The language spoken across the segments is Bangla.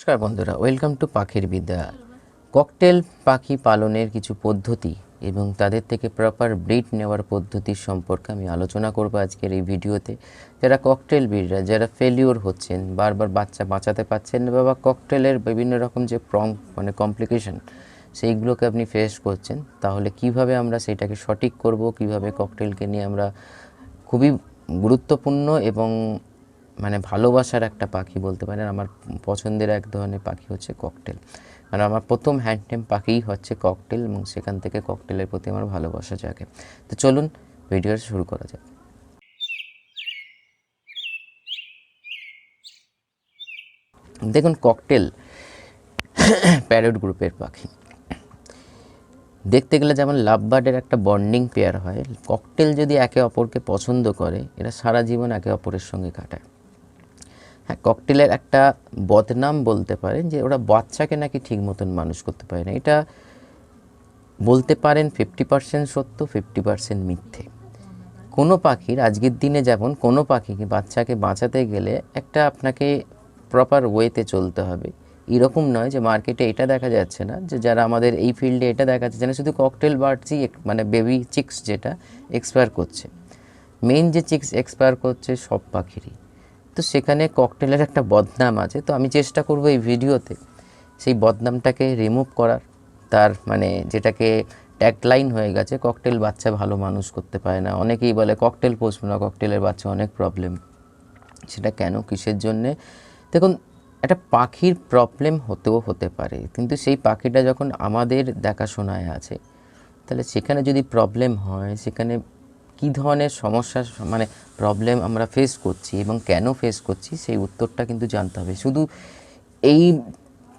নমস্কার বন্ধুরা, ওয়েলকাম টু পাখির বিদ্যা। ককটেল পাখি পালনের কিছু পদ্ধতি এবং তাদের থেকে প্রপার ব্রিড নেওয়ার পদ্ধতির সম্পর্কে আমি আলোচনা করব আজকের এই ভিডিওতে। যারা ককটেল ব্রিডরা, যারা ফেলিওর হচ্ছেন, বারবার বাচ্চা বাঁচাতে পারছেন না বা ককটেলের বিভিন্ন রকম যে প্রং মানে কমপ্লিকেশন সেইগুলোকে আপনি ফেস করছেন, তাহলে কীভাবে আমরা সেটাকে সঠিক করব, কীভাবে ককটেলকে নিয়ে আমরা খুবই গুরুত্বপূর্ণ এবং মানে ভালোবাসার একটা পাখি বলতে পারেন, আমার পছন্দের এক ধরনের পাখি হচ্ছে ককটেল। মানে আমার প্রথম হ্যান্ডটেম পাখিই হচ্ছে ককটেল এবং সেখান থেকে ককটেলের প্রতি আমার ভালোবাসা জাগে। তো চলুন, ভিডিওটা শুরু করা যাক। দেখুন, ককটেল প্যারট গ্রুপের পাখি। দেখতে গেলে যেমন লাভ বার্ডের একটা বন্ডিং পেয়ার হয়, ককটেল যদি একে অপরকে পছন্দ করে, এরা সারা জীবন একে অপরের সঙ্গে কাটায়। হ্যাঁ ককটেলের একটা বদনাম বলতে পারেন যে ওরা বাচ্চাকে নাকি ঠিক মতন মানুষ করতে পারে না। এটা বলতে পারেন ফিফটি পার্সেন্ট সত্য ফিফটি পার্সেন্ট মিথ্যে। কোনো পাখির, আজকের দিনে যেমন কোনো পাখিকে, বাচ্চাকে বাঁচাতে গেলে একটা আপনাকে প্রপার ওয়েতে চলতে হবে। এরকম নয় যে মার্কেটে এটা দেখা যাচ্ছে না, যে যারা আমাদের এই ফিল্ডে এটা দেখা যাচ্ছে না, শুধু ককটেল এক- মানে বেবি চিক্স যেটা এক্সপায়ার করছে। মেন যে চিক্স এক্সপায়ার করছে সব পাখিরই। তো সেখানে ককটেলের একটা বদনাম আছে। তো আমি চেষ্টা করব এই ভিডিওতে সেই বদনামটাকে রিমুভ করার। তার মানে যেটাকে ট্যাগলাইন হয়ে গেছে ককটেল বাচ্চা ভালো মানুষ করতে পারে না। অনেকেই বলে ককটেল পোষবো না ককটেলের বাচ্চা অনেক প্রবলেম সেটা কেন? কিসের জন্যে? দেখুন, একটা পাখির প্রবলেম হতেও হতে পারে। কিন্তু সেই পাখিটা যখন আমাদের দেখাশোনায় আছে, তাহলে সেখানে যদি প্রবলেম হয়, সেখানে কী ধরনের সমস্যা মানে প্রবলেম আমরা ফেস করছি এবং কেন ফেস করছি, সেই উত্তরটা কিন্তু জানতে হবে। শুধু এই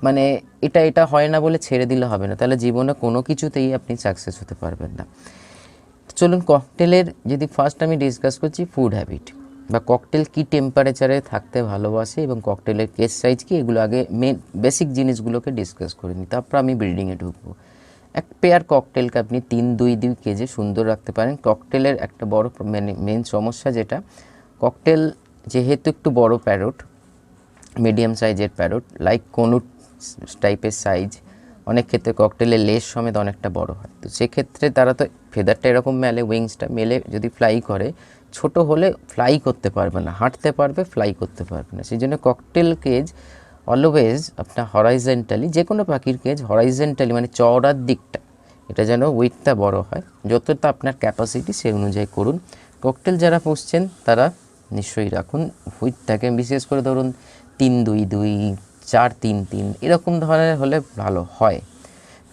মানে এটা এটা হয় না বলে ছেড়ে দিলে হবে না। তাহলে জীবনে কোনো কিছুতেই আপনি সাকসেস হতে পারবেন না। চলুন ককটেলের যদি ফার্স্ট আমি ডিসকাস করছি ফুড হ্যাবিট বা ককটেল কি টেম্পারেচারে থাকতে ভালোবাসে এবং ককটেলের কেস সাইজ কি, এগুলো আগে মেন বেসিক জিনিসগুলোকে ডিসকাস করে নিই তারপর আমি ব্রিডিংয়ে ঢুকবো। এক পেয়ার ককটেলকে আপনি তিন, দুই দুই কেজি সুন্দর রাখতে পারেন। ককটেলের একটা বড় মানে মেন সমস্যা যেটা, ককটেল যেহেতু একটু বড় প্যারট মিডিয়াম সাইজের প্যারট লাইক কোনুট টাইপের সাইজ অনেক ক্ষেত্রে ককটেলের লেস সমেত অনেকটা বড় হয়। তো সেক্ষেত্রে তারা তো ফেদারটা এরকম মেলে উইংসটা মেলে, যদি ফ্লাই করে, ছোট হলে ফ্লাই করতে পারবে না, হাঁটতে পারবে ফ্লাই করতে পারবে না। সেই জন্য ককটেল কেজ অলওয়েজ আপনার হরাইজেন্টালি যে কোনো পাখির কেজ হরাইজেন্টালি মানে চওড়ার দিকটা, এটা যেন উইথটা বড় হয়, যতটা আপনার ক্যাপাসিটি সেই অনুযায়ী করুন। ককটেল যারা পুষছেন, তারা নিশ্চয়ই রাখুন। হুইটটাকে বিশেষ করে ধরুন তিন, দুই দুই, চার, তিন তিন, এরকম ধরনের হলে ভালো হয়।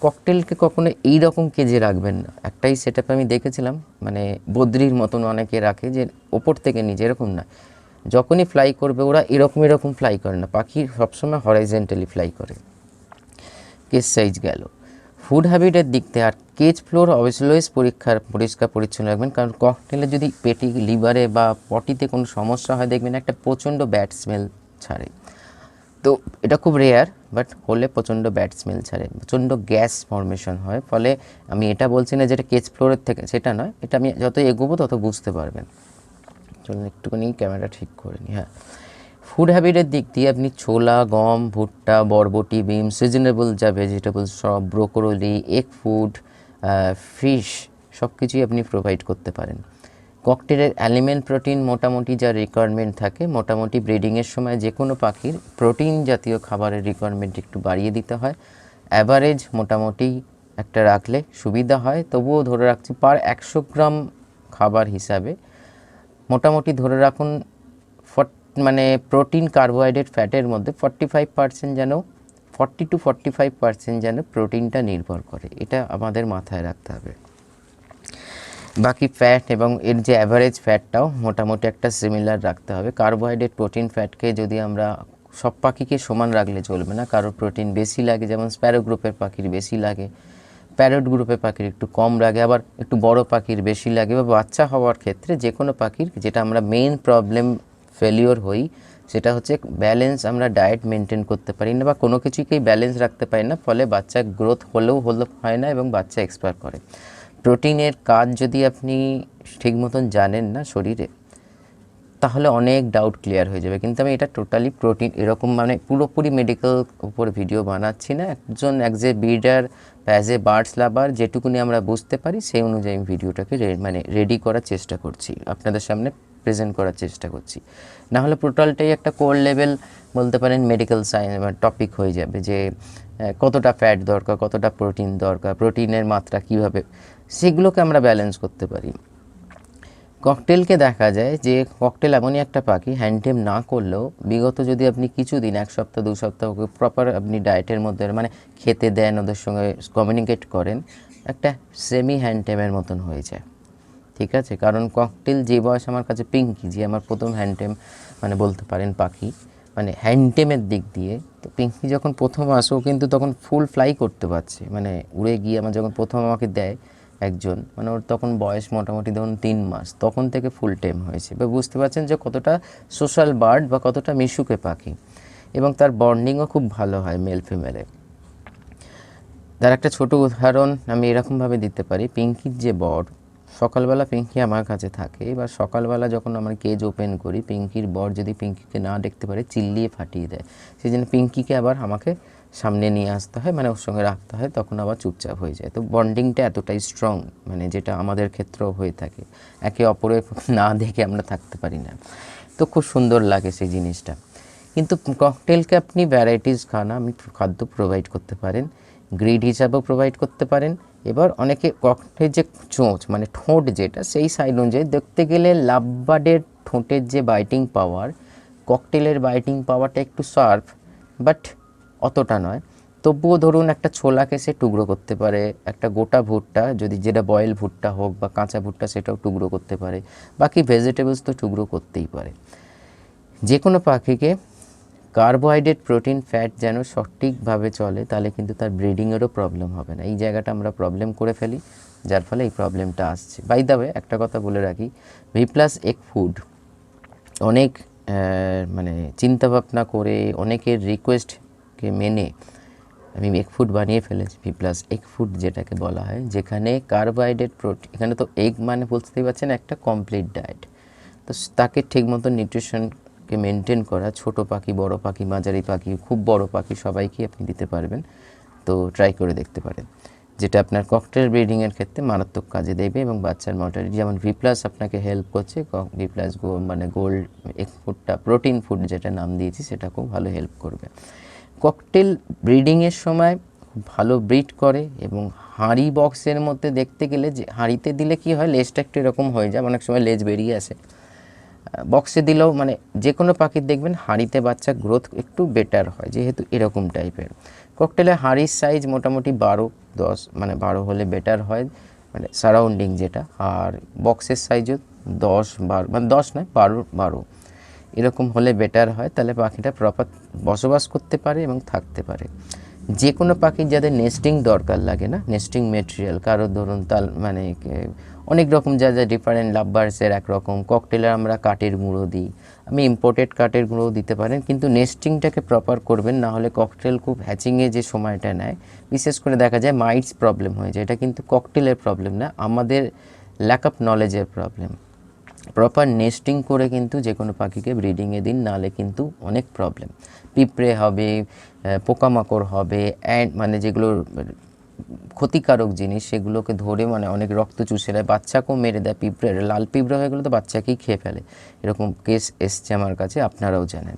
ককটেলকে কখনো এই রকম কেজে রাখবেন না। একটাই সেট আমি দেখেছিলাম মানে বদ্রির মতন অনেকে রাখে যে ওপর থেকে নিচে, এরকম না। যখনই ফ্লাই করবে, ওরা এরকম এরকম ফ্লাই করে না। পাখি সবসময় হরাইজেন্টালি ফ্লাই করে। কেস সাইজ গেল। ফুড হ্যাবিটের দিক থেকে আর কেজ ফ্লোর অলওয়েজ পরীক্ষার, পরিষ্কার, পরিচ্ছন্ন রাখবেন। কারণ ককটেলে যদি পেটি লিভারে বা পটিতে কোনো সমস্যা হয়, দেখবেন একটা প্রচণ্ড ব্যাড স্মেল ছাড়ে। তো এটা খুব রেয়ার বাট হলে প্রচণ্ড ব্যাড স্মেল ছাড়ে। প্রচণ্ড গ্যাস ফর্মেশন হয়। ফলে আমি এটা বলছি না যেটা কেজ ফ্লোরের থেকে, সেটা নয়। এটা আমি যত এগোবো, তত বুঝতে পারবেন। চলুন একটুখানি ক্যামেরা ঠিক করে নিই হ্যাঁ। ফুড হ্যাবিটের দিক দিয়ে আপনি ছোলা, গম, ভুট্টা, বরবটি বিম সিজনেবল যা ভেজিটেবলস সব ব্রোকোলি এগ ফুড ফিশ সব কিছুই আপনি প্রোভাইড করতে পারেন। ককটেলের অ্যালিমেন্ট প্রোটিন মোটামুটি যা রিকোয়ারমেন্ট থাকে, মোটামুটি ব্রিডিংয়ের সময় যে কোনো পাখির প্রোটিন জাতীয় খাবারের রিকোয়ারমেন্ট একটু বাড়িয়ে দিতে হয়। অ্যাভারেজ মোটামুটি একটা রাখলে সুবিধা হয়, তবুও ধরে রাখছি পার একশো গ্রাম খাবার হিসাবে মোটামুটি ধরে রাখুন মানে প্রোটিন কার্বোহাইড্রেট ফ্যাটের মধ্যে ফর্টি ফাইভ পার্সেন্ট যেন, forty two forty five percent যেন প্রোটিনটা নির্ভর করে। এটা আমাদের মাথায় রাখতে হবে। বাকি ফ্যাট এবং এর যে অ্যাভারেজ ফ্যাটটাও মোটামুটি একটা সিমিলার রাখতে হবে। কার্বোহাইড্রেট প্রোটিন ফ্যাটকে যদি আমরা সব পাখিকে সমান রাখলে চলবে না, কারোর প্রোটিন বেশি লাগে, যেমন স্প্যারো গ্রুপের পাখির বেশি লাগে প্যারট গ্রুপে পাখির একটু কম লাগে, আবার একটু বড় পাখির বেশি লাগে বা বাচ্চা হওয়ার ক্ষেত্রে যে কোনো পাখির, যেটা আমরা মেইন প্রবলেম ফেলিওর হই, সেটা হচ্ছে ব্যালেন্স আমরা ডায়েট মেনটেন করতে পারি না বা কোনো কিছুকেই ব্যালেন্স রাখতে পারি না, ফলে বাচ্চা গ্রোথ হলেও হলো, হয় না এবং বাচ্চা এক্সপায়ার করে। প্রোটিনের কাজ যদি আপনি ঠিক মতন জানেন না শরীরে, তাহলে অনেক ডাউট ক্লিয়ার হয়ে যাবে। কিন্তু আমি এটা টোটালি প্রোটিন এরকম মানে পুরোপুরি মেডিকেল উপর ভিডিও বানাচ্ছি না। একজন as a breeder as a birds lover যেটুকুনি আমরা বুঝতে পারি, সেই অনুযায়ী আমি ভিডিওটাকে মানে রেডি করার চেষ্টা করছি, আপনাদের সামনে প্রেজেন্ট করার চেষ্টা করছি। না হলে টোটালটাই একটা কোর লেভেল বলতে পারেন মেডিকেল সায়েন্স টপিক হয়ে যাবে যে কতটা ফ্যাট দরকার, কতটা প্রোটিন দরকার প্রোটিনের মাত্রা কীভাবে, সেগুলোকে আমরা ব্যালেন্স করতে পারি। ককটেলকে দেখা যায় যে ককটেল এমনই একটা পাখি, হ্যান্ডটেম না করলেও বিগত যদি আপনি কিছুদিন, এক সপ্তাহ, দু সপ্তাহ প্রপার আপনি ডায়েটের মধ্যে মানে খেতে দেন, ওদের সঙ্গে কমিউনিকেট করেন, একটা সেমি হ্যান্ডটেমের মতন হয়ে যায়। ঠিক আছে? কারণ ককটেল যে বয়স আমার কাছে পিঙ্কি, যে আমার প্রথম হ্যান্ডটেম মানে বলতে পারেন পাখি মানে হ্যান্ডটেমের দিক দিয়ে, তো পিঙ্কি যখন প্রথম আসো কিন্তু তখন ফুল ফ্লাই করতে পারছে। মানে উড়ে গিয়ে আমার যখন প্রথম আমাকে দেয় একজন মানে ওর তখন বয়স মোটামুটি ধরুন তিন মাস, তখন থেকে ফুল টেম হয়েছে। বা বুঝতে পারছেন যে কতটা সোশ্যাল বার্ড বা কতটা মিশুকে পাখি। এবং তার বন্ডিংও খুব ভালো হয় মেল ফিমেলে তার একটা ছোট উদাহরণ আমি এরকমভাবে দিতে পারি। পিঙ্কির যে বর, সকালবেলা পিঙ্কি আমার কাছে থাকে। এবার সকালবেলা যখন আমার কেজ ওপেন করি, পিঙ্কির বর যদি পিঙ্কিকে না দেখতে পারে, চিল্লিয়ে ফাটিয়ে দেয়। সেই জন্য পিঙ্কিকে আবার আমাকে সামনে নিয়ে আসতে হয় মানে ওর সঙ্গে রাখতে হয়, তখন আবার চুপচাপ হয়ে যায়। তো বন্ডিংটা এতটাই স্ট্রং মানে যেটা আমাদের ক্ষেত্রেও হয়ে থাকে। একে অপরের না দেখে আমরা থাকতে পারি না। তো খুব সুন্দর লাগে সেই জিনিসটা। কিন্তু ককটেলকে আপনি ভ্যারাইটিস খানা, আপনি খাদ্য প্রোভাইড করতে পারেন গ্রিড হিসাবেও প্রোভাইড করতে পারেন। এবার অনেকে ককটেল যে চোঁচ মানে ঠোঁট যেটা, সেই সাইড অনুযায়ী দেখতে গেলে লাভবার্ডের ঠোঁটের যে বাইটিং পাওয়ার ককটেলের বাইটিং পাওয়ারটা একটু শার্প বাট অতটা নয়। তবুও ধরুন একটা ছোলাকে সে টুকরো করতে পারে, একটা গোটা ভুট্টা যদি যেটা বয়েল ভুট্টা হোক বা কাঁচা ভুট্টা সেটাও টুকরো করতে পারে, বাকি ভেজিটেবলস তো টুকরো করতেই পারে। যে কোনো পাখিকে কার্বোহাইড্রেট প্রোটিন ফ্যাট যেন সঠিকভাবে চলে, তাহলে কিন্তু তার ব্রিডিংয়েরও প্রবলেম হবে না। এই জায়গাটা আমরা প্রবলেম করে ফেলি, যার ফলে এই প্রবলেমটা আসছে। বাই দাবে একটা কথা বলে রাখি ভি প্লাস এক ফুড অনেক মানে চিন্তাভাবনা করে, অনেকের রিকোয়েস্টকে মেনে আমি এগ ফুড বানিয়ে ফেলেছি ভি প্লাস এগ ফুড যেটাকে বলা হয়, যেখানে কার্বোহাইড্রেট প্রোটিন এখানে তো এগ মানে বুঝতেই পারছেন একটা কমপ্লিট ডায়েট তো তাকে ঠিক মতো নিউট্রিশনকে মেনটেন করা, ছোট পাখি, বড় পাখি, মাঝারি পাখি, খুব বড় পাখি সবাইকে আপনি দিতে পারবেন। তো ট্রাই করে দেখতে পারেন। যেটা আপনার ককটেল ব্রিডিংয়ের ক্ষেত্রে মারাত্মক কাজে দেবে এবং বাচ্চার মর্টালিটি যেমন ভি প্লাস আপনাকে হেল্প করছে ভি প্লাস গো মানে গোল্ড এগ ফুডটা প্রোটিন ফুড যেটা নাম দিয়েছি, সেটা খুব ভালো হেল্প করবে। ককটেল ব্রিডিংয়ের সময় খুব ভালো ব্রিড করে এবং হাঁড়ি বক্সের মধ্যে দেখতে গেলে যে হাঁড়িতে দিলে কি হয়, লেজটা একটু এরকম হয়ে যায়, অনেক সময় লেজ বেরিয়ে আসে। বক্সে দিলেও মানে যে কোনো পাখির দেখবেন হাঁড়িতে বাচ্চা গ্রোথ একটু বেটার হয়, যেহেতু এরকম টাইপের ককটেলে হাঁড়ির সাইজ মোটামুটি বারো, দশ মানে বারো হলে বেটার হয় মানে সারাউন্ডিং যেটা। আর বক্সের সাইজও দশ, বারো মানে দশ নয়, বারো বারো। এরকম হলে বেটার হয়, তাহলে পাখিটা প্রপার বসবাস করতে পারে এবং থাকতে পারে। যে কোনো পাখির যাদের নেস্টিং দরকার লাগে না নেস্টিং মেটেরিয়াল কারও ধরুন তাল মানে অনেক রকম যা যা ডিফারেন্ট লাভবার্সের একরকম ককটেলের আমরা কাঠের গুঁড়ো দিই, আমি ইম্পোর্টেড কাঠের গুঁড়ো দিতে পারেন, কিন্তু নেস্টিংটাকে প্রপার করবেন, না হলে ককটেল খুব হ্যাচিংয়ে যে সময়টা নেয়, বিশেষ করে দেখা যায় মাইটস প্রবলেম হয়ে যায়, এটা কিন্তু ককটেলের প্রবলেম না, আমাদের ল্যাক অফ নলেজের প্রবলেম প্রপার নেস্টিং করে কিন্তু যে কোনো পাখিকে ব্রিডিংয়ে দিন নাহলে কিন্তু অনেক প্রবলেম পিঁপড়ে হবে পোকামাকড় হবে অ্যান্ড মানে যেগুলো ক্ষতিকারক জিনিস, সেগুলোকে ধরে মানে অনেক রক্ত চুষে দেয় বাচ্চাকেও মেরে দেয় পিঁপড়ে লাল পিঁপড়ে হয়ে গেলে তো বাচ্চাকেই খেয়ে ফেলে। এরকম কেস এসছে আমার কাছে, আপনারাও জানেন।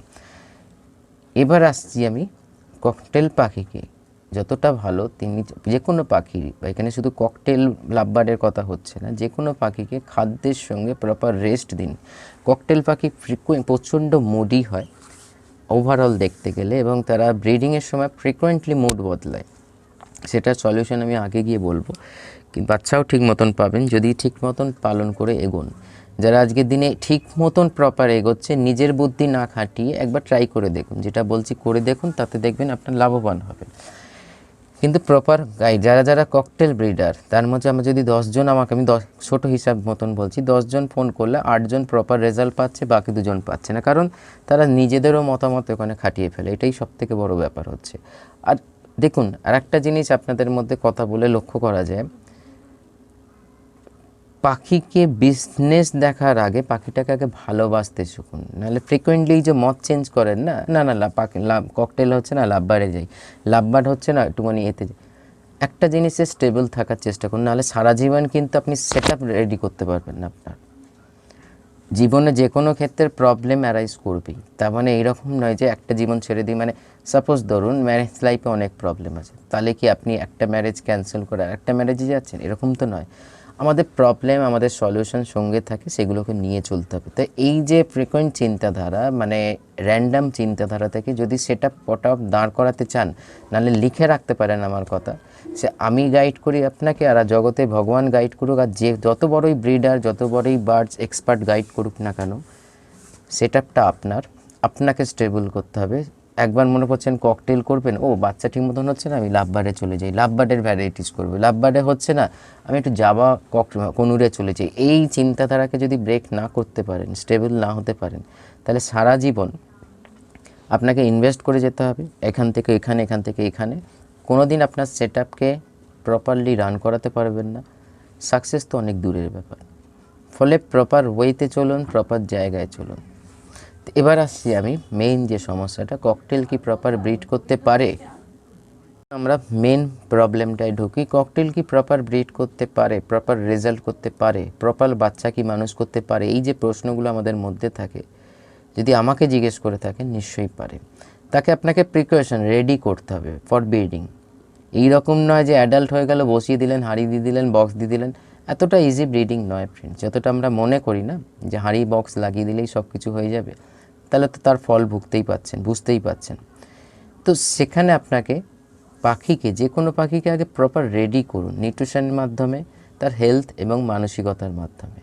এবার আসছি আমি ককটেল পাখিকে। যতটা ভালো তিনি যে কোনো পাখি বা এখানে শুধু ককটেল লাভবার্ডের কথা হচ্ছে না যে কোনো পাখিকে খাদ্যের সঙ্গে প্রপার রেস্ট দিন। ককটেল পাখি ফ্রিকুয়েন্ট প্রচণ্ড মুডি হয় ওভারঅল দেখতে গেলে এবং তারা ব্রিডিংয়ের সময় ফ্রিকোয়েন্টলি মুড বদলায়। সেটার সলিউশন আমি আগে গিয়ে বলব। বাচ্চাও ঠিক মতন পাবেন, যদি ঠিক মতন পালন করে এগোন। যারা আজকের দিনে ঠিক মতন প্রপার এগোচ্ছে, নিজের বুদ্ধি না খাটিয়ে একবার ট্রাই করে দেখুন। যেটা বলছি করে দেখুন, তাতে দেখবেন আপনার লাভবান হবে কিন্তু প্রপার গাই যারা যারা ককটেল ব্রিডার তার মধ্যে আমার যদি দশজন, আমাকে আমি দশ, ছোটো হিসাব মতন বলছি, দশজন ফোন করলে আটজন প্রপার রেজাল্ট পাচ্ছে, বাকি দুজন পাচ্ছে না। কারণ তারা নিজেদেরও মতামত ওখানে খাটিয়ে ফেলে, এটাই সব থেকে বড়ো ব্যাপার হচ্ছে। আর দেখুন আর একটা জিনিস আপনাদের মধ্যে কথা বলে লক্ষ্য করা যায় পাখিকে বিজনেস দেখার আগে পাখিটাকে আগে ভালোবাসতে শিখুন। নাহলে ফ্রিকোয়েন্টলি যে মত চেঞ্জ করেন না না না পাখি লাভ ককটেল হচ্ছে না লাভবারে যাই লাভবার হচ্ছে না, একটুখানি এতে যাই একটা জিনিসে স্টেবল থাকার চেষ্টা করুন, নাহলে সারা জীবন কিন্তু আপনি সেট রেডি করতে পারবেন না আপনার। জীবনে যে কোনো ক্ষেত্রে প্রবলেম অ্যারাইজ করবেই। তার মানে এইরকম নয় যে একটা জীবন ছেড়ে দিই মানে সাপোজ ধরুন ম্যারেজ লাইফে অনেক প্রবলেম আছে। তাহলে কি আপনি একটা ম্যারেজ ক্যান্সেল করে একটা ম্যারেজে যাচ্ছেন? এরকম তো নয়। আমাদের প্রবলেম আমাদের সলিউশন সঙ্গে থাকে, সেগুলোকে নিয়ে চলতে হবে। তো এই যে ফ্রিকোয়েন্ট চিন্তাধারা মানে র্যান্ডাম চিন্তাধারা থেকে যদি সেটা পট আপ দাঁড় করাতে চান, নাহলে লিখে রাখতে পারেন আমার কথা। সে আমি গাইড করি আপনাকে, আর জগতে ভগবান গাইড করুক, আর যে যত বড়ই ব্রিডার যত বড়ই বার্ডস এক্সপার্ট গাইড করুক না কেন সেট আপনার। আপনাকে স্টেবল করতে হবে। একবার মনে করছেন ককটেল করবেন, ও বাচ্চা ঠিক মতন হচ্ছে না, আমি লাভবার্ডে চলে যাই লাভবার্ডের ভ্যারাইটিস করবে। লাভবার্ডে হচ্ছে না, আমি একটু জাবা কক কনুরে চলে যাই। এই চিন্তাধারাকে যদি ব্রেক না করতে পারেন স্টেবল না হতে পারেন, তাহলে সারা জীবন আপনাকে ইনভেস্ট করে যেতে হবে, এখান থেকে এখানে, এখান থেকে এখানে। কোনো দিন আপনার সেট আপকে প্রপারলি রান করাতে পারবেন না। সাকসেস তো অনেক দূরের ব্যাপার। ফলে প্রপার ওয়েতে চলুন প্রপার জায়গায় চলুন। এবার আসছি আমি মেইন যে সমস্যাটা ককটেল কি প্রপার ব্রিড করতে পারে? আমরা মেন প্রবলেমটায় ঢুকি ককটেল কি প্রপার ব্রিড করতে পারে প্রপার রেজাল্ট করতে পারে প্রপার বাচ্চা কি মানুষ করতে পারে, এই যে প্রশ্নগুলো আমাদের মধ্যে থাকে, যদি আমাকে জিজ্ঞেস করে থাকেন নিশ্চয়ই পারে। তাকে আপনাকে প্রিকশন রেডি করতে হবে ফর ব্রিডিং এই রকম নয় যে অ্যাডাল্ট হয়ে গেল, বসিয়ে দিলেন, হাঁড়ি দিয়ে দিলেন বক্স দিয়ে দিলেন, এতটা ইজি ব্রিডিং নয় ফ্রেন্ড যতটা আমরা মনে করি না, যে হাঁড়ি বক্স লাগিয়ে দিলেই সব কিছু হয়ে যাবে। তাহলে তো তার ফল ভুগতেই পাচ্ছেন, বুঝতেই পাচ্ছেন। তো সেখানে আপনাকে পাখিকে, যে কোনো পাখিকে আগে প্রপার রেডি করুন নিউট্রিশনের মাধ্যমে, তার হেলথ এবং মানসিকতার মাধ্যমে।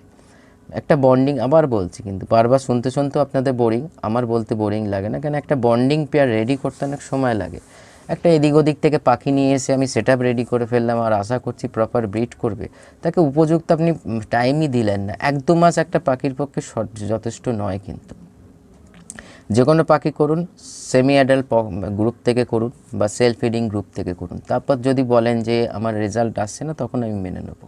একটা বন্ডিং আবার বলছি কিন্তু, বারবার শুনতে শুনতেও আপনাদের বোরিং আমার বলতে বোরিং লাগে না, কেন একটা বন্ডিং পেয়ার রেডি করতে অনেক সময় লাগে। একটা এদিক ওদিক থেকে পাখি নিয়ে এসে আমি সেট রেডি করে ফেললাম আর আশা করছি প্রপার ব্রিড করবে, তাকে উপযুক্ত আপনি টাইমই দিলেন না। এক দু মাস একটা পাখির পক্ষে যথেষ্ট নয় কিন্তু। যে কোনো পাখি করুন সেমি অ্যাডাল্ট গ্রুপ থেকে করুন বা সেলফ ফিডিং গ্রুপ থেকে করুন। তারপর যদি বলেন যে আমার রেজাল্ট আসছে না, তখন আমি মেনে নেব।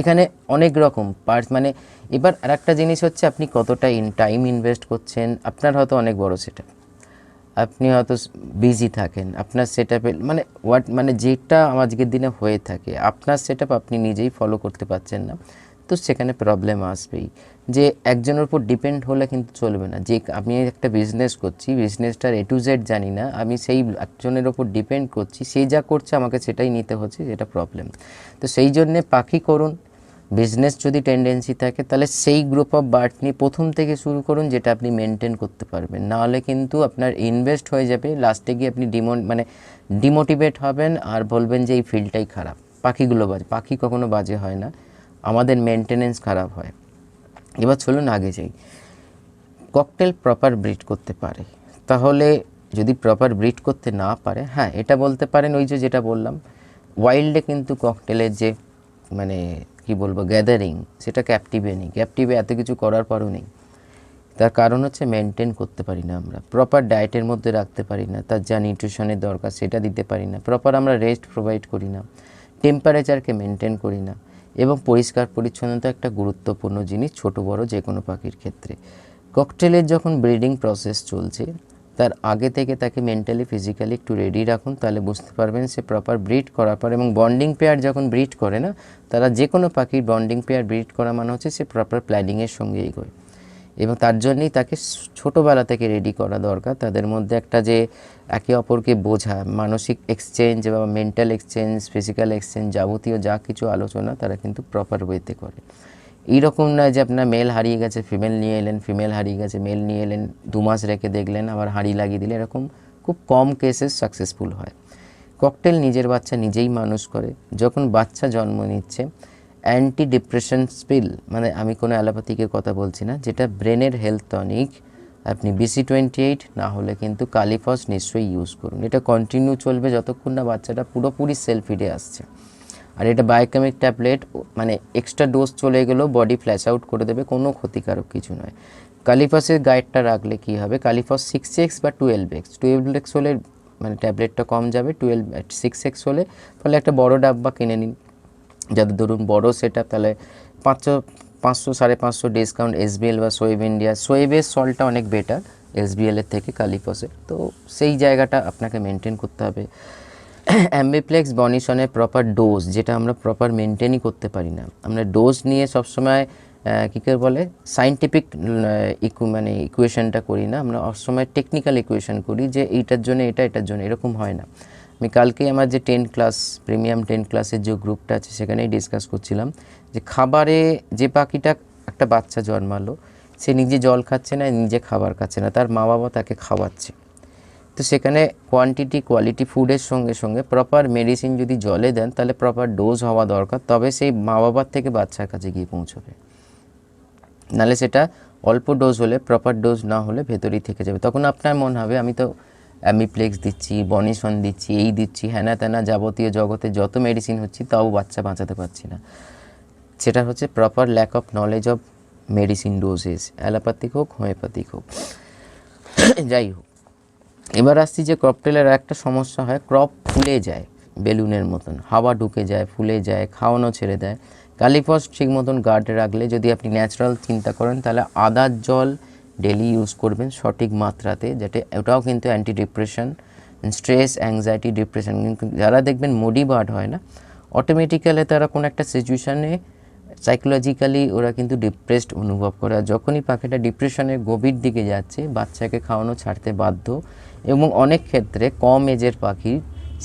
এখানে অনেক রকম পার্টস মানে এবার আর একটা জিনিস হচ্ছে আপনি কতটা ইন টাইম ইনভেস্ট করছেন, আপনার হয়তো অনেক বড় সেটা আপনি হয়তো বিজি থাকেন, আপনার সেট মানে হোয়াট মানে যেটা আজকের দিনে হয়ে থাকে, আপনার সেট আপনি নিজেই ফলো করতে পারছেন না। তো সেখানে প্রবলেম আসবেই। যে একজনের উপর ডিপেন্ড হলে কিন্তু চলবে না। যে আমি একটা বিজনেস করছি বিজনেসটার এ টু জেড জানি না, আমি সেই একজনের ওপর ডিপেন্ড করছি সেই যা করছে আমাকে সেটাই নিতে হচ্ছে যেটা প্রবলেম তো সেই জন্যে পাখি করুন। বিজনেস যদি টেন্ডেন্সি থাকে, তাহলে সেই গ্রুপ অফ বার্ড নিয়ে প্রথম থেকে শুরু করুন, যেটা আপনি মেনটেন করতে পারবেন। নাহলে কিন্তু আপনার ইনভেস্ট হয়ে যাবে লাস্টে গিয়ে আপনি ডিমো মানে ডিমোটিভেট হবেন আর বলবেন যে এই ফিল্ডটাই খারাপ। পাখিগুলো বাজে। পাখি কখনো বাজে হয় না। আমাদের মেনটেনেন্স খারাপ হয়। এবার চলুন আগে যাই। ককটেল প্রপার ব্রিড করতে পারে। তাহলে যদি প্রপার ব্রিড করতে না পারে হ্যাঁ এটা বলতে পারেন ওই যে যেটা বললাম ওয়াইল্ডে কিন্তু ককটেলের যে মানে কি বলব গ্যাদারিং সেটা ক্যাপটিভে নেই। ক্যাপটিভে এত কিছু করার পরও নেই। তার কারণ হচ্ছে মেনটেন করতে পারি না আমরা। প্রপার ডায়েটের মধ্যে রাখতে পারি না। তার যা নিউট্রিশনের দরকার সেটা দিতে পারি না। প্রপার আমরা রেস্ট প্রোভাইড করি না। টেম্পারেচারকে মেনটেন করি না। এবং পরিষ্কার পরিচ্ছন্নতা একটা গুরুত্বপূর্ণ জিনিস ছোট, বড় যে কোনো পাখির ক্ষেত্রে। ককটেলের যখন ব্রিডিং প্রসেস চলছে, তার আগে থেকে তাকে মেন্টালি, ফিজিক্যালি একটু রেডি রাখুন, তাহলে বুঝতে পারবেন সে প্রপার ব্রিড করার পর এবং বন্ডিং পেয়ার যখন ব্রিড করে না, তারা যে কোনো পাখির বন্ডিং পেয়ার ব্রিড করা মানে হচ্ছে সে প্রপার প্ল্যানিংয়ের সঙ্গেই এগোয়। এবং তার জন্যই তাকে ছোটোবেলা থেকে রেডি করা দরকার। তাদের মধ্যে একটা যে একে অপরকে বোঝা, মানসিক এক্সচেঞ্জ বা মেন্টাল এক্সচেঞ্জ ফিজিক্যাল এক্সচেঞ্জ যাবতীয় যা কিছু আলোচনা তারা কিন্তু প্রপার ওয়েতে করে। এইরকম নয় যে আপনার মেল হারিয়ে গেছে ফিমেল নিয়ে এলেন ফিমেল হারিয়ে গেছে মেল নিয়ে এলেন, দু মাস রেখে দেখলেন, আবার হাঁড়ি লাগিয়ে দিলে, এরকম খুব কম কেসেস সাকসেসফুল হয়। ককটেল নিজের বাচ্চা নিজেই মানুষ করে। যখন বাচ্চা জন্ম নিচ্ছে অ্যান্টি ডিপ্রেশন স্পিল মানে আমি কোনো অ্যালোপ্যাথিকের কথা বলছি না, যেটা ব্রেনের হেলথ টনিক, আপনি বিসি টোয়েন্টি এইট না হলে কিন্তু কালিফস নিশ্চয়ই ইউজ করুন। এটা কন্টিনিউ চলবে যতক্ষণ না বাচ্চাটা পুরোপুরি সেলফ ফিডে আসছে। আর এটা বায়োকেমিক ট্যাবলেট মানে এক্সট্রা ডোজ চলে গেলেও বডি ফ্ল্যাশ আউট করে দেবে, কোনো ক্ষতিকারক কিছু নয়। কালিফাসের গাইডটা রাখলে কি হবে? কালিফাস সিক্স এক্স বা টুয়েলভ এক্স টুয়েলভ এক্স হলে মানে ট্যাবলেটটা কম যাবে টুয়েলভ সিক্স এক্স হলে ফলে একটা বড় ডাব্বা কিনে নিন। যাদের ধরুন বড় সেট তাহলে পাঁচশো পাঁচশো, সাড়ে পাঁচশো ডিসকাউন্ট এসবিএল বা সোয়েব ইন্ডিয়া সোয়েবের সলটা অনেক বেটার এসবিএলের থেকে কালিপসের তো সেই জায়গাটা আপনাকে মেনটেন করতে হবে। অ্যাম্বিপ্লেক্স বনিশনের প্রপার ডোজ যেটা আমরা প্রপার মেনটেনই করতে পারি না। আমরা ডোজ নিয়ে সবসময় কী করে বলে সাইন্টিফিক ইকু মানে ইকুয়েশনটা করি না। আমরা সবসময় টেকনিক্যাল ইকুয়েশন করি যে এইটার জন্য এটা, এটার জন্য, এরকম হয় না। আমি কালকেই আমার যে টেন ক্লাস, প্রিমিয়াম টেন ক্লাসের যে গ্রুপটা আছে, সেখানেই ডিসকাস করছিলাম যে খাবারে যে পাখিটা একটা বাচ্চা জন্মালো, সে নিজে জল খাচ্ছে না, নিজে খাবার খাচ্ছে না, তার মা বাবা তাকে খাওয়াচ্ছে। তো সেখানে কোয়ান্টিটি কোয়ালিটি ফুডের সঙ্গে সঙ্গে প্রপার মেডিসিন যদি জলে দেন, তাহলে প্রপার ডোজ হওয়া দরকার, তবে সেই মা বাবার থেকে বাচ্চার কাছে গিয়ে পৌঁছবে। নাহলে সেটা অল্প ডোজ হলে প্রপার ডোজ না হলে ভেতরেই থেকে যাবে। তখন আপনার মনে হবে, আমি তো অ্যামিপ্লেক্স দিচ্ছি বনিসন দিচ্ছি, এই দিচ্ছি হ্যানা ত্যানা যাবতীয় জগতে যত মেডিসিন হচ্ছে তাও বাচ্চা বাঁচাতে পারছি না। সেটা হচ্ছে proper lack of knowledge of medicine doses allopathic হোক হোমিওপ্যাথিক হোক। যাই হোক, এবার আসছি যে ক্রপটেলের একটা সমস্যা হয় ক্রপ ফুলে যায় বেলুনের মতন, হাওয়া ঢুকে যায়, ফুলে যায়, খাওয়ানো ছেড়ে দেয়। কালিফস ঠিক মতন গার্ডে রাখলে যদি আপনি ন্যাচারাল চিন্তা করেন তাহলে আদার জল ডেলি ইউজ করবেন সঠিক মাত্রাতে যেটা ওটাও কিন্তু anti depression stress anxiety depression যারা দেখবেন মোডি বার্ড হয় না অটোমেটিক্যালি তারা কোনো একটা সিচুয়েশানে সাইকোলজিক্যালি ওরা কিন্তু ডিপ্রেসড অনুভব করে। আর যখনই পাখিটা ডিপ্রেশনের গভীর দিকে যাচ্ছে, বাচ্চাকে খাওয়ানো ছাড়তে বাধ্য এবং অনেক ক্ষেত্রে কম এজের পাখি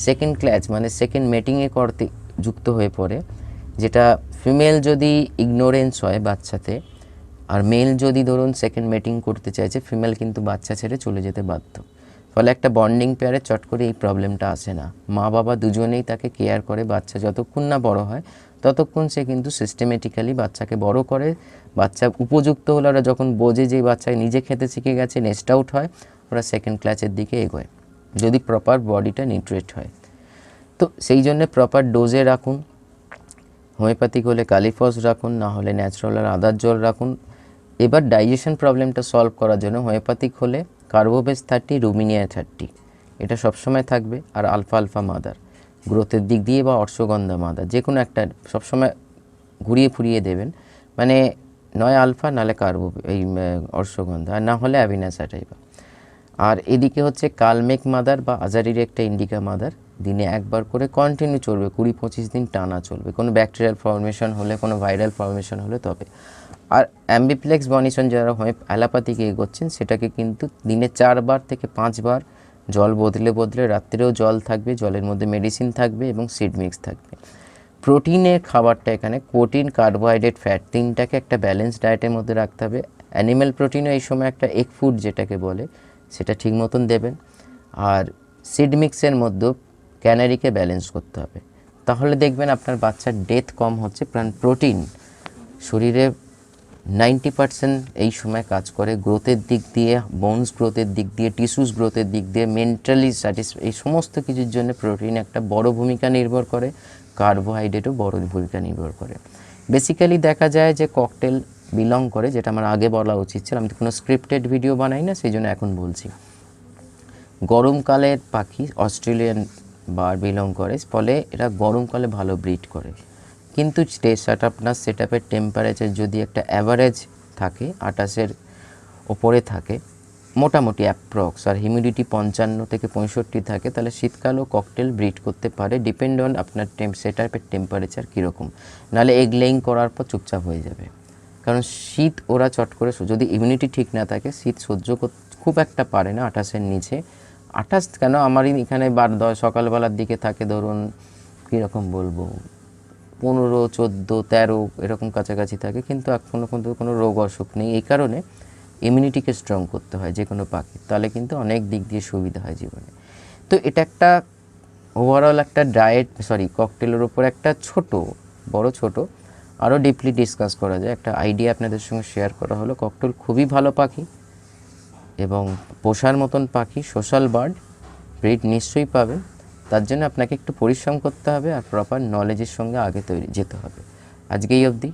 সেকেন্ড ক্ল্যাচ মানে সেকেন্ড মেটিংয়ে করতে যুক্ত হয়ে পড়ে, যেটা ফিমেল যদি ইগনোরেন্স হয় বাচ্চাতে আর মেল যদি ধরুন সেকেন্ড মেটিং করতে চাইছে ফিমেল কিন্তু বাচ্চা ছেড়ে চলে যেতে বাধ্য। ফলে একটা বন্ডিং পেয়ারে চট করে এই প্রবলেমটা আসে না। মা বাবা দুজনেই তাকে কেয়ার করে বাচ্চা যতক্ষণ না বড় হয়, ততক্ষণ সে কিন্তু সিস্টেমেটিক্যালি বাচ্চাকে বড় করে। বাচ্চা উপযুক্ত হলে ওরা যখন বোঝে যে বাচ্চা নিজে খেতে শিখে গেছে নেস্ট আউট হয়, ওরা সেকেন্ড ক্লাসের দিকে এগোয়, যদি প্রপার বডিটা নিউট্রেট হয়। তো সেই জন্যে প্রপার ডোজে রাখুন। হোমিওপ্যাথিক হলে কালিফস রাখুন, না হলে ন্যাচারাল আর আদার জল রাখুন। এবার ডাইজেশন প্রবলেমটা সলভ করার জন্য হোমিওপ্যাথিক হলে কার্বোবেস থার্টি রুমিনিয়া থার্টি এটা সবসময় থাকবে, আর আলফা আলফা মাদার গ্রোথের দিক দিয়ে বা অর্শগন্ধা মাদার যে কোনো একটা সবসময় ঘুরিয়ে ফুরিয়ে দেবেন। মানে নয় আলফা নালে কার্বো এই অর্শগন্ধা আর না হলে অ্যাভিনাসা টাইপা আর এদিকে হচ্ছে কালমেক মাদার বা আজারির একটা ইন্ডিকা মাদার দিনে একবার করে কন্টিনিউ চলবে, কুড়ি পঁচিশ দিন টানা চলবে। কোনো ব্যাকটেরিয়াল ফর্মেশন হলে, কোনো ভাইরাল ফর্মেশন হলে তবে। আর অ্যাম্বিপ্লেক্স বনিশন যারা হয়ে অ্যালাপাতিকে এগোচ্ছেন, সেটাকে কিন্তু দিনে চারবার থেকে পাঁচবার জল বদলে বদলে রাত্রেও জল থাকবে, জলের মধ্যে মেডিসিন থাকবে এবং সিড মিক্স থাকবে। প্রোটিনের খাবারটা এখানে প্রোটিন কার্বোহাইড্রেট ফ্যাট তিনটাকে একটা ব্যালেন্স ডায়েটের মধ্যে রাখতে হবে। অ্যানিম্যাল প্রোটিনও এই সময় একটা এগ ফুড যেটাকে বলে, সেটা ঠিক মতন দেবেন। আর সিড মিক্সের মধ্যেও ক্যানারিকে ব্যালেন্স করতে হবে। তাহলে দেখবেন আপনার বাচ্চার ডেথ কম হচ্ছে, কারণ প্রোটিন শরীরে নাইনটি পার্সেন্ট এই সময় কাজ করে গ্রোথের দিক দিয়ে বোনস গ্রোথের দিক দিয়ে টিস্যুস গ্রোথের দিক দিয়ে মেন্টালি স্যাটিসফাই এই সমস্ত কিছুর জন্য প্রোটিন একটা বড় ভূমিকা নির্ভর করে কার্বোহাইড্রেটও বড় ভূমিকা নির্ভর করে। বেসিক্যালি দেখা যায় যে ককটেল বিলং করে, যেটা আমার আগে বলা উচিত ছিল, আমি তো কোনো স্ক্রিপ্টেড ভিডিও বানাই না, সেই জন্য এখন বলছি। গরমকালের পাখি অস্ট্রেলিয়ান বার বিলং করে, ফলে এরা গরমকালে ভালো ব্রিড করে। কিন্তু সেট আপনার সেট আপের টেম্পারেচার যদি একটা অ্যাভারেজ থাকে আটাশের ওপরে থাকে, মোটামুটি অ্যাপ্রক্স আর হিউমিডিটি পঞ্চান্ন থেকে পঁয়ষট্টি থাকে, তাহলে শীতকালও ককটেল ব্রিড করতে পারে ডিপেন্ড অন আপনার টেম্প সেট আপের টেম্পারেচার কীরকম। নাহলে এগ লেইং করার পর চুপচাপ হয়ে যাবে। কারণ শীত ওরা চট করে যদি ইমিউনিটি ঠিক না থাকে, শীত সহ্য খুব একটা পারে না আঠাশের নিচে। আঠাশ কেন? আমারই এখানে বার সকালবেলার দিকে থাকে, ধরুন, কীরকম বলব? পনেরো, চোদ্দ, তেরো এরকম কাছাকাছি থাকে, কিন্তু এখনও কিন্তু কোনো রোগ অসুখ নেই। এই কারণে ইমিউনিটিকে স্ট্রং করতে হয় যে কোনো পাখি তাহলে কিন্তু অনেক দিক দিয়ে সুবিধা হয় জীবনে। তো এটা একটা ওভারঅল একটা ডায়েট সরি ককটেলের ওপর একটা ছোট, বড় ছোট, আরও ডিপলি ডিসকাস করা যায়। একটা আইডিয়া আপনাদের সঙ্গে শেয়ার করা হলো ককটেল খুবই ভালো পাখি এবং পোষার মতন পাখি সোশ্যাল বার্ড ব্রিড নিশ্চয়ই পাবেন। তার জন্য আপনাকে একটু পরিশ্রম করতে হবে আর প্রপার নলেজের সঙ্গে আগে তৈরি যেতে হবে। আজকেই অবধি,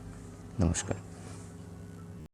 নমস্কার।